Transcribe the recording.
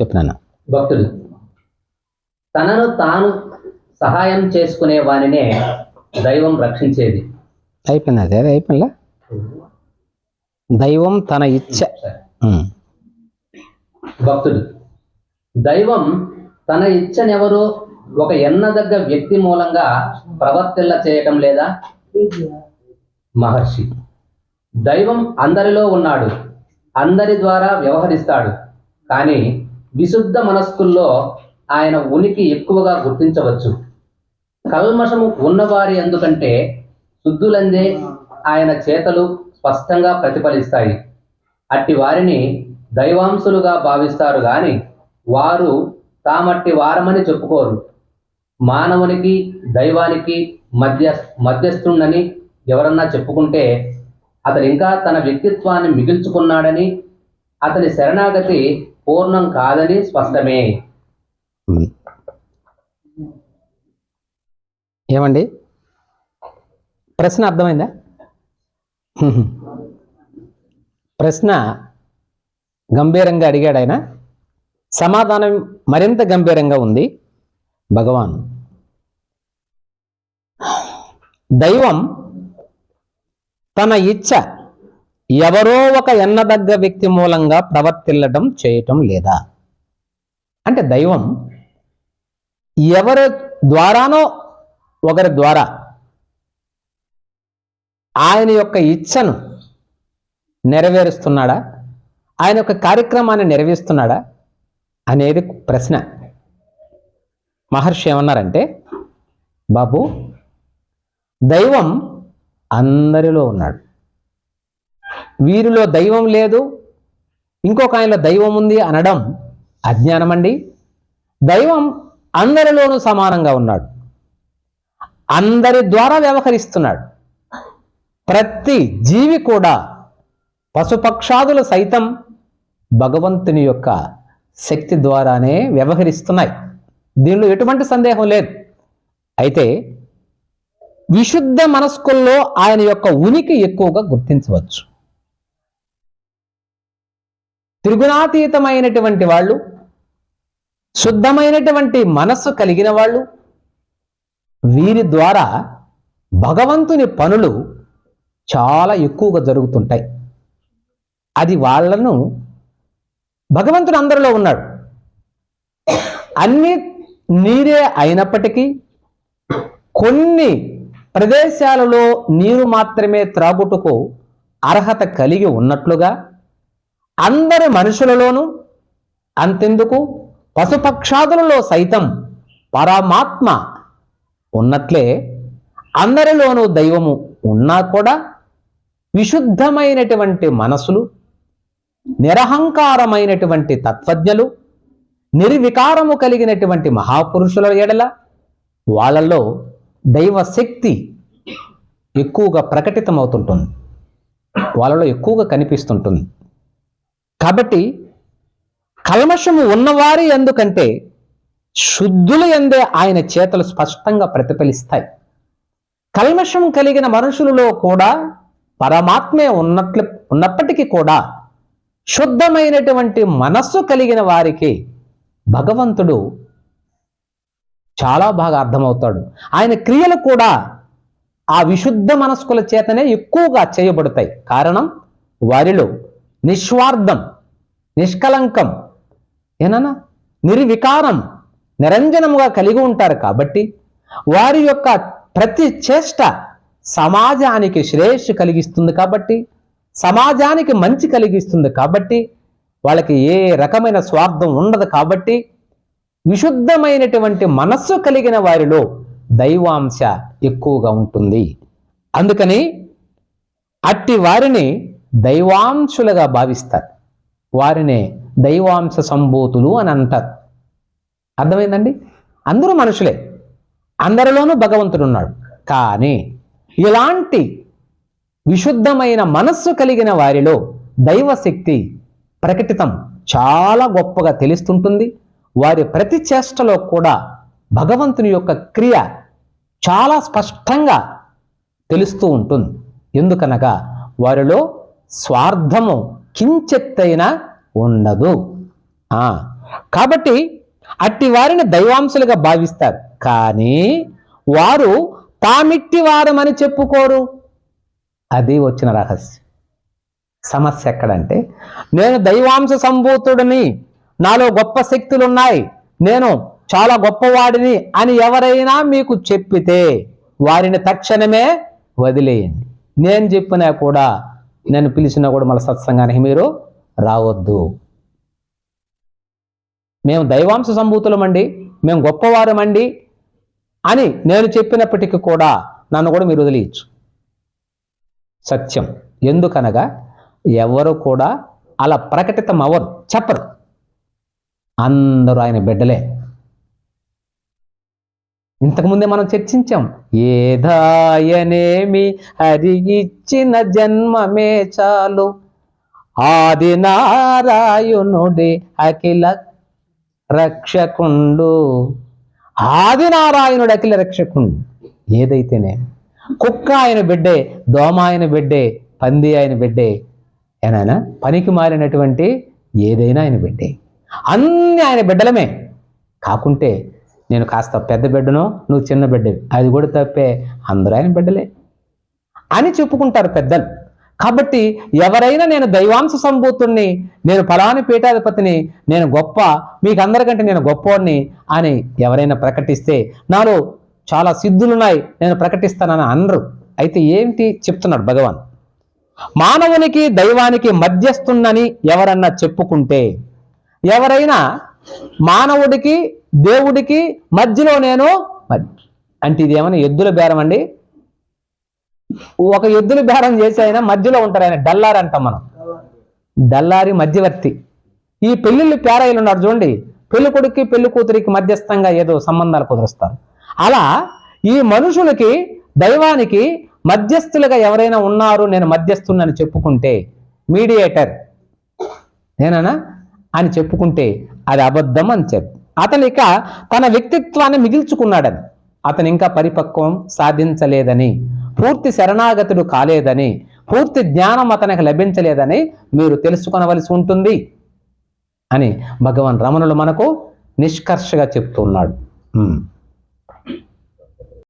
చెప్పినాను భక్తుడు. తనను తాను సహాయం చేసుకునే వానినే దైవం రక్షించేది. అయిపోయింది అదే అది అయిపోయిందా దైవం తన ఇచ్చ. భక్తుడు. దైవం తన ఇచ్చనెవరో ఒక ఎన్నదగ్గ వ్యక్తి మూలంగా ప్రవర్తిల్ల చేయటం లేదా? మహర్షి. దైవం అందరిలో ఉన్నాడు. అందరి ద్వారా వ్యవహరిస్తాడు. కానీ విశుద్ధ మనస్కుల్లో ఆయన ఉనికి ఎక్కువగా గుర్తించవచ్చు. కల్మషము ఉన్నవారి ఎందుకంటే శుద్ధులందే ఆయన చేతలు స్పష్టంగా ప్రతిఫలిస్తాయి. అట్టి వారిని దైవాంశులుగా భావిస్తారు గాని వారు తామట్టి వారమని చెప్పుకోరు. మానవునికి దైవానికి మధ్య మధ్యస్థుండని ఎవరన్నా చెప్పుకుంటే అతను ఇంకా తన వ్యక్తిత్వాన్ని మిగిల్చుకున్నాడని అతని శరణాగతి పూర్ణం కాదని స్పష్టమే. ఏమండి? ప్రశ్న అర్థమైందా? ప్రశ్న గంభీరంగా అడిగాడు ఆయన. సమాధానం మరింత గంభీరంగా ఉంది. భగవాన్ దైవం తన ఇచ్చ ఎవరో ఒక ఎన్నదగ్గ వ్యక్తి మూలంగా ప్రవర్తిల్లడం చేయటం లేదా? అంటే దైవం ఎవరి ద్వారానో ఒకరి ద్వారా ఆయన యొక్క ఇచ్చను నెరవేరుస్తున్నాడా? ఆయన యొక్క కార్యక్రమాన్ని నెరవేరుస్తున్నాడా? అనేది ప్రశ్న. మహర్షి ఏమన్నారంటే బాబు దైవం అందరిలో ఉన్నాడు. వీరిలో దైవం లేదు ఇంకొక ఆయనలో దైవం ఉంది అనడం అజ్ఞానమండి. దైవం అందరిలోనూ సమానంగా ఉన్నాడు. అందరి ద్వారా వ్యవహరిస్తున్నాడు. ప్రతి జీవి కూడా పశుపక్షాదులు సైతం భగవంతుని యొక్క శక్తి ద్వారానే వ్యవహరిస్తున్నాయి. దీనిలో ఎటువంటి సందేహం లేదు. అయితే విశుద్ధ మనస్కుల్లో ఆయన యొక్క ఉనికి ఎక్కువగా గుర్తించవచ్చు. త్రిగుణాతీతమైనటువంటి వాళ్ళు శుద్ధమైనటువంటి మనస్సు కలిగిన వాళ్ళు వీరి ద్వారా భగవంతుని పనులు చాలా ఎక్కువగా జరుగుతుంటాయి. అది వాళ్ళను భగవంతుడు అందరిలో ఉన్నాడు. అన్ని నీరే అయినప్పటికీ కొన్ని ప్రదేశాలలో నీరు మాత్రమే త్రాగుటకు అర్హత కలిగి ఉన్నట్లుగా అందరి మనుషులలోనూ అంతెందుకు? పశుపక్షాదులలో సైతం పరమాత్మ ఉన్నట్లే అందరిలోనూ దైవము ఉన్నా కూడా విశుద్ధమైనటువంటి మనసులు నిరహంకారమైనటువంటి తత్వజ్ఞలు నిర్వికారము కలిగినటువంటి మహాపురుషుల ఎడల వాళ్ళల్లో దైవ శక్తి ఎక్కువగా ప్రకటితమవుతుంటుంది. వాళ్ళలో ఎక్కువగా కనిపిస్తుంటుంది. కాబట్టి కల్మషము ఉన్నవారి ఎందుకంటే శుద్ధులు ఎందే ఆయన చేతలు స్పష్టంగా ప్రతిఫలిస్తాయి. కల్మషం కలిగిన మనుషులలో కూడా పరమాత్మే ఉన్నట్లు ఉన్నప్పటికీ కూడా శుద్ధమైనటువంటి మనస్సు కలిగిన వారికి భగవంతుడు చాలా బాగా అర్థమవుతాడు. ఆయన క్రియలు కూడా ఆ విశుద్ధ మనస్కుల చేతనే ఎక్కువగా చేయబడతాయి. కారణం వారిలో నిస్వార్థం. నిష్కలంకం ఏనన్నా? నిర్వికారం నిరంజనముగా కలిగి ఉంటారు కాబట్టి వారి యొక్క ప్రతి చేష్ట సమాజానికి శ్రేయస్సు కలిగిస్తుంది కాబట్టి సమాజానికి మంచి కలిగిస్తుంది కాబట్టి వాళ్ళకి ఏ రకమైన స్వార్థం ఉండదు కాబట్టి విశుద్ధమైనటువంటి మనస్సు కలిగిన వారిలో దైవాంశ ఎక్కువగా ఉంటుంది. అందుకని అట్టి వారిని దైవాంశులుగా భావిస్తారు. వారినే దైవాంశ సంభూతులు అని అంటారు. అర్థమైందండి? అందరూ మనుషులే. అందరిలోనూ భగవంతుడు ఉన్నాడు. కానీ ఇలాంటి విశుద్ధమైన మనస్సు కలిగిన వారిలో దైవశక్తి ప్రకటితం చాలా గొప్పగా తెలుస్తుంటుంది. వారి ప్రతి చేష్టలో కూడా భగవంతుని యొక్క క్రియ చాలా స్పష్టంగా తెలుస్తూ ఉంటుంది. ఎందుకనగా వారిలో స్వార్థము కించెత్తైనా ఉండదు. కాబట్టి అట్టి వారిని దైవాంశులుగా భావిస్తారు. కానీ వారు తామిట్టి వారమని చెప్పుకోరు. అది వచ్చిన రహస్యం. సమస్య ఎక్కడంటే నేను దైవాంశ సంభూతుడిని నాలో గొప్ప శక్తులు ఉన్నాయి నేను చాలా గొప్పవాడిని అని ఎవరైనా మీకు చెప్పితే వారిని తక్షణమే వదిలేయండి. నేను చెప్పినా కూడా నన్ను పిలిచినా కూడా మళ్ళీ సత్సంగానికి మీరు రావద్దు. మేము దైవాంశ సంభూతులమండి మేము గొప్పవారమండి అని నేను చెప్పినప్పటికీ కూడా నన్ను కూడా మీరు వదిలేయచ్చు. సత్యం. ఎందుకనగా ఎవరు కూడా అలా ప్రకటితం అవ్వరు చెప్పరు. అందరూ ఆయన బిడ్డలే. ఇంతకుముందే మనం చర్చించాం ఏదాయనేమి హరి ఇచ్చిన జన్మమే చాలు. ఆది నారాయణుడి అఖిల రక్షకుండు. ఆది నారాయణుడు అఖిల రక్షకుండు. ఏదైతేనే కుక్క ఆయన బిడ్డే దోమ ఆయన బిడ్డే పంది ఆయన బిడ్డే ఏనాయనా? పనికి మారినటువంటి ఏదైనా ఆయన బిడ్డే. అన్ని ఆయన బిడ్డలమే. కాకుంటే నేను కాస్త పెద్ద బిడ్డను నువ్వు చిన్న బిడ్డవి. అది కూడా తప్పే. అందరూ ఆయన బిడ్డలే. అని చెప్పుకుంటారు పెద్దలు. కాబట్టి ఎవరైనా నేను దైవాంశ సంభూతుణ్ణి నేను ఫలాని పీఠాధిపతిని నేను గొప్ప మీకు అందరికంటే నేను గొప్పవాడిని అని ఎవరైనా ప్రకటిస్తే నాలో చాలా సిద్ధులున్నాయి. నేను ప్రకటిస్తానని అనరు. అయితే ఏంటి చెప్తున్నాడు భగవాన్? మానవునికి దైవానికి మధ్యస్థున్నని ఎవరన్నా చెప్పుకుంటే ఎవరైనా మానవుడికి దేవుడికి మధ్యలో నేను మధ్య- అంటే ఇది ఏమైనా ఎద్దుల బేరం అండి? ఒక ఎద్దుల బేరం చేసి ఆయన మధ్యలో ఉంటారు ఆయన డల్లార్ అంటాం మనం. డల్లారి మధ్యవర్తి. ఈ పెళ్ళిళ్ళు పేరాయిలు ఉన్నారు చూడండి. పెళ్ళి కొడుక్కి పెళ్ళి కూతురికి మధ్యస్థంగా ఏదో సంబంధాలు కుదురుస్తారు. అలా ఈ మనుషులకి దైవానికి మధ్యస్థులుగా ఎవరైనా ఉన్నారు నేను మధ్యస్థున్నని చెప్పుకుంటే మీడియేటర్ నేనా అని చెప్పుకుంటే అది అబద్ధం అని చెప్పి అతను ఇక తన వ్యక్తిత్వాన్ని మిగిల్చుకున్నాడని. అతను ఇంకా పరిపక్వం సాధించలేదని పూర్తి శరణాగతుడు కాలేదని పూర్తి జ్ఞానం అతనికి లభించలేదని మీరు తెలుసుకొనవలసి ఉంటుంది అని భగవాన్ రమణులు మనకు నిష్కర్షగా చెప్తున్నాడు.